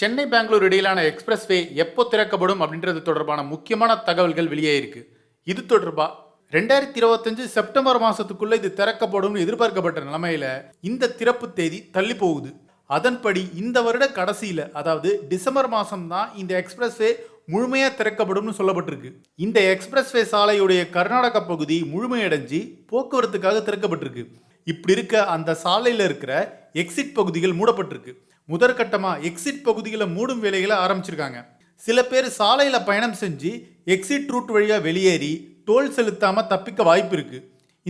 சென்னை பெங்களூர் இடையிலான எக்ஸ்பிரஸ் வே எப்போ திறக்கப்படும் அப்படின்றது தொடர்பான முக்கியமான தகவல்கள் வெளியே இருக்கு. இது தொடர்பாக ரெண்டாயிரத்தி இருபத்தஞ்சு செப்டம்பர் மாதத்துக்குள்ளே இது திறக்கப்படும் எதிர்பார்க்கப்பட்ட நிலைமையில் இந்த திறப்பு தேதி தள்ளி போகுது. அதன்படி இந்த வருட கடைசியில் அதாவது டிசம்பர் மாதம்தான் இந்த எக்ஸ்பிரஸ் வே திறக்கப்படும்னு சொல்லப்பட்டிருக்கு. இந்த எக்ஸ்பிரஸ் வே சாலையுடைய கர்நாடக பகுதி முழுமையடைஞ்சு போக்குவரத்துக்காக திறக்கப்பட்டிருக்கு. இப்படி இருக்க அந்த சாலையில் இருக்கிற எக்ஸிட் பகுதிகள் மூடப்பட்டிருக்கு. முதற்கட்டமாக எக்ஸிட் பகுதிகளை மூடும் வேலைகளை ஆரம்பிச்சிருக்காங்க. சில பேர் சாலையில் பயணம் செஞ்சு எக்ஸிட் ரூட் வழியாக வெளியேறி டோல் செலுத்தாமல் தப்பிக்க வாய்ப்பு இருக்கு.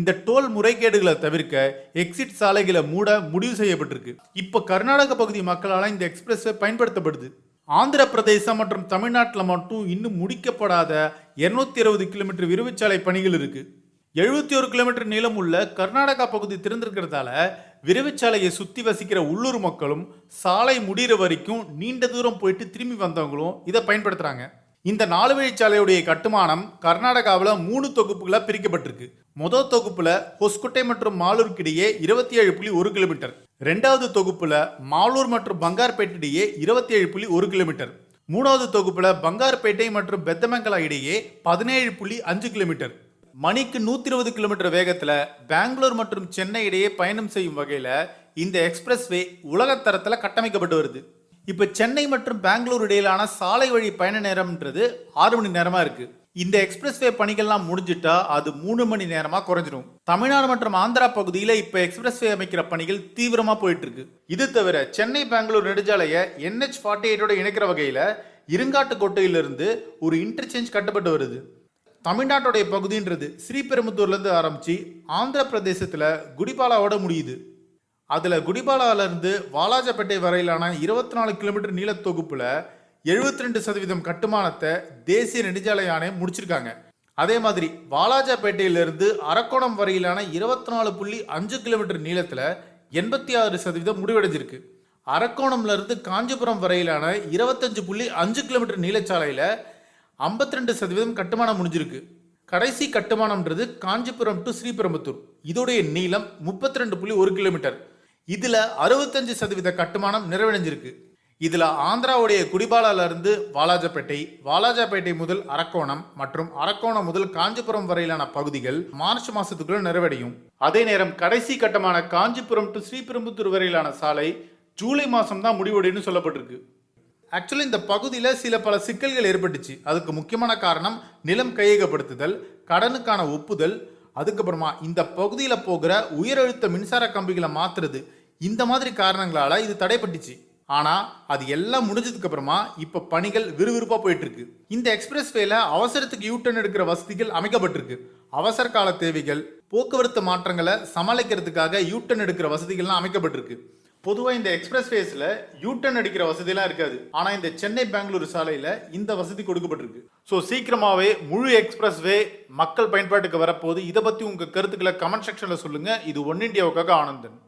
இந்த டோல் முறைகேடுகளை தவிர்க்க எக்ஸிட் சாலைகளை மூட முடிவு செய்யப்பட்டிருக்கு. இப்போ கர்நாடக பகுதி மக்களால் இந்த எக்ஸ்பிரஸ்வே பயன்படுத்தப்படுது. ஆந்திர பிரதேசம் மற்றும் தமிழ்நாட்டில் மட்டும் இன்னும் முடிக்கப்படாத இருநூத்தி இருபது கிலோமீட்டர் விரைவுச்சாலை பணிகள் இருக்கு. எழுபத்தி ஒரு கிலோமீட்டர் நீளம் உள்ள கர்நாடகா பகுதி திறந்திருக்கிறதால விரைவுச்சாலையை சுற்றி வசிக்கிற உள்ளூர் மக்களும் சாலை முடிகிற வரைக்கும் நீண்ட தூரம் போயிட்டு திரும்பி வந்தவங்களும் இதை பயன்படுத்துகிறாங்க இந்த நாலு வழிச்சாலையுடைய கட்டுமானம் கர்நாடகாவில் மூணு தொகுப்புகளாக பிரிக்கப்பட்டிருக்கு. முதல் தொகுப்பில் ஹொஸ்குட்டை மற்றும் மாலூருக்கு இடையே இருபத்தி ஏழு புள்ளி ஒரு கிலோமீட்டர். ரெண்டாவது தொகுப்பில் மாலூர் மற்றும் பங்கார்பேட்டை இடையே இருபத்தி ஏழு புள்ளி ஒரு கிலோமீட்டர். மூணாவது தொகுப்பில் பங்கார்பேட்டை மற்றும் பெத்தமங்கலா இடையே பதினேழு புள்ளி அஞ்சு கிலோமீட்டர். மணிக்கு நூத்தி இருபது கிலோமீட்டர் வேகத்துல பெங்களூர் மற்றும் சென்னை இடையே பயணம் செய்யும் வகையில இந்த எக்ஸ்பிரஸ்வே உலகத்தரத்தில் கட்டமைக்கப்பட்டு வருது. இப்ப சென்னை மற்றும் பெங்களூர் இடையிலான சாலை வழி பயண நேரம்ன்றது ஆறு மணி நேரமா இருக்கு. இந்த எக்ஸ்பிரஸ்வே பணிகள்லாம் முடிஞ்சிட்டா அது மூணு மணி நேரமா குறைஞ்சிடும் தமிழ்நாடு மற்றும் ஆந்திரா பகுதியில இப்ப எக்ஸ்பிரஸ்வே அமைக்கிற பணிகள் தீவிரமா போயிட்டு இருக்கு இது தவிர சென்னை பெங்களூர் நெடுஞ்சாலையை என்ஹெச் ஃபார்ட்டி எயிட்டோட இணைக்கிற வகையில இருங்காட்டுக்கோட்டையிலிருந்து ஒரு இன்டர்சேஞ்ச் கட்டப்பட்டு வருது. தமிழ்நாட்டுடைய பகுதின்றது ஸ்ரீபெரும்புத்தூர்லேருந்து ஆரம்பித்து ஆந்திர பிரதேசத்தில் குடிபாலாவோட முடியுது. அதில் குடிபாலாவிலேருந்து வாலாஜப்பேட்டை வரையிலான இருபத்தி நாலு கிலோமீட்டர் நீள தொகுப்பில் எழுபத்தி ரெண்டு சதவீதம் கட்டுமானத்தை தேசிய நெடுஞ்சாலை ஆணையம் முடிச்சிருக்காங்க. அதே மாதிரி வாலாஜாப்பேட்டையிலிருந்து அரக்கோணம் வரையிலான இருபத்தி நாலு புள்ளி அஞ்சு கிலோமீட்டர் நீளத்தில் எண்பத்தி ஆறு சதவீதம் முடிவடைஞ்சிருக்கு. அரக்கோணம்லேருந்து காஞ்சிபுரம் வரையிலான இருபத்தஞ்சு புள்ளி அஞ்சு கிலோமீட்டர் நீளச்சாலையில் ஐம்பத்தி ரெண்டு சதவீதம் கட்டுமானம் முடிஞ்சிருக்கு. கடைசி கட்டுமானம்ன்றது காஞ்சிபுரம் டு ஸ்ரீபெரும்புத்தூர். இதோடைய நீளம் முப்பத்தி ரெண்டு புள்ளி ஒரு கிலோமீட்டர். இதில் அறுபத்தஞ்சு சதவீத கட்டுமானம் நிறைவடைஞ்சிருக்கு. இதில் ஆந்திராவுடைய குடிபாலாலிருந்து வாலாஜாப்பேட்டை வாலாஜப்பேட்டை வாலாஜாப்பேட்டை முதல் அரக்கோணம் மற்றும் அரக்கோணம் முதல் காஞ்சிபுரம் வரையிலான பகுதிகள் மார்ச் மாதத்துக்குள்ள நிறைவடையும். அதே நேரம் கடைசி கட்டமான காஞ்சிபுரம் டு ஸ்ரீபெரும்புத்தூர் வரையிலான சாலை ஜூலை மாதம் தான் முடிவடைன்னு சொல்லப்பட்டிருக்கு. ஆக்சுவலி இந்த பகுதியில் சில பல சிக்கல்கள் ஏற்பட்டுச்சு. அதுக்கு முக்கியமான காரணம் நிலம் கையகப்படுத்துதல் கடனுக்கான ஒப்புதல் அதுக்கப்புறமா இந்த பகுதியில் போகிற உயரழுத்த மின்சார கம்பிகளை மாற்றுறது இந்த மாதிரி காரணங்களால் இது தடைப்பட்டுச்சு. ஆனால் அது எல்லாம் முடிஞ்சதுக்கு அப்புறமா இப்போ பணிகள் விறுவிறுப்பாக போயிட்டு இருக்கு இந்த எக்ஸ்பிரஸ் வேல அவசரத்துக்கு யூட்டன் எடுக்கிற வசதிகள் அமைக்கப்பட்டிருக்கு. அவசர கால தேவைகள் போக்குவரத்து மாற்றங்களை சமாளிக்கிறதுக்காக யூட்டன் எடுக்கிற வசதிகள்லாம் அமைக்கப்பட்டிருக்கு. பொதுவாக இந்த எக்ஸ்பிரஸ் வேஸில் யூட்டன் அடிக்கிற வசதியெல்லாம் இருக்காது. ஆனால் இந்த சென்னை பெங்களூர் சாலையில் இந்த வசதி கொடுக்கப்பட்டிருக்கு. ஸோ சீக்கிரமாகவே முழு எக்ஸ்பிரஸ் வே மக்கள் பயன்பாட்டுக்கு வரப்போகுது. இதை பற்றி உங்கள் கருத்துக்களை கமெண்ட் செக்ஷனில் சொல்லுங்கள் இது ஒன் இண்டியாவுக்காக ஆனந்தன்.